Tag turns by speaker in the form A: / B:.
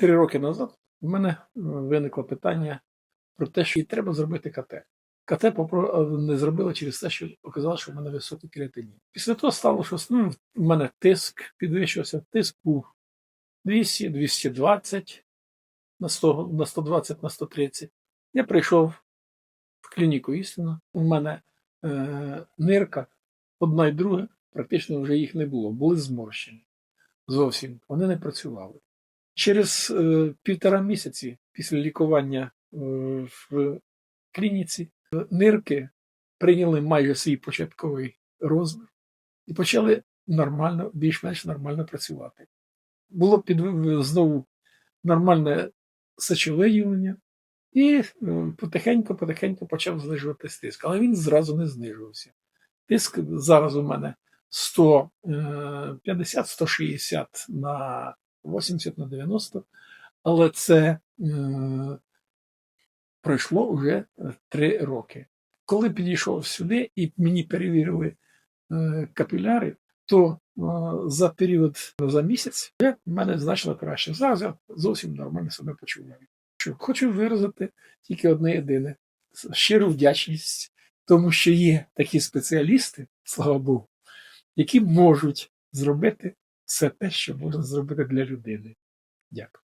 A: Три роки назад в мене е, виникло питання про те, що їй треба зробити КТ. КТ попро- не зробили через те, що оказалось, що в мене високий креатинін. Після того стало, що ну, в мене тиск підвищився, тиск був 200, 220 на 100, на 120, на 130. Я прийшов в клініку істина. У мене е, нирка, одна і друга, практично вже їх не було, були зморщені. Зовсім вони не працювали. Через е, півтора місяці після лікування е, в клініці е, нирки прийняли майже свій початковий розмір і почали нормально, більш-менш нормально працювати. Було під, знову нормальне сечовиділення, і потихеньку-потихеньку почав знижуватись тиск. Але він зразу не знижувався. Тиск зараз у мене е, 150-160 на 80 на 90, але це е, пройшло вже 3 роки. Коли підійшов сюди і мені перевірили е, капіляри, то е, за період за місяць в мене значно краще. Зараз я зовсім нормально себе почуваю. Що Хочу виразити тільки одне єдине щиру вдячність, тому що є такі спеціалісти, слава Богу, які можуть зробити все те, що можна зробити для людини. Дякую.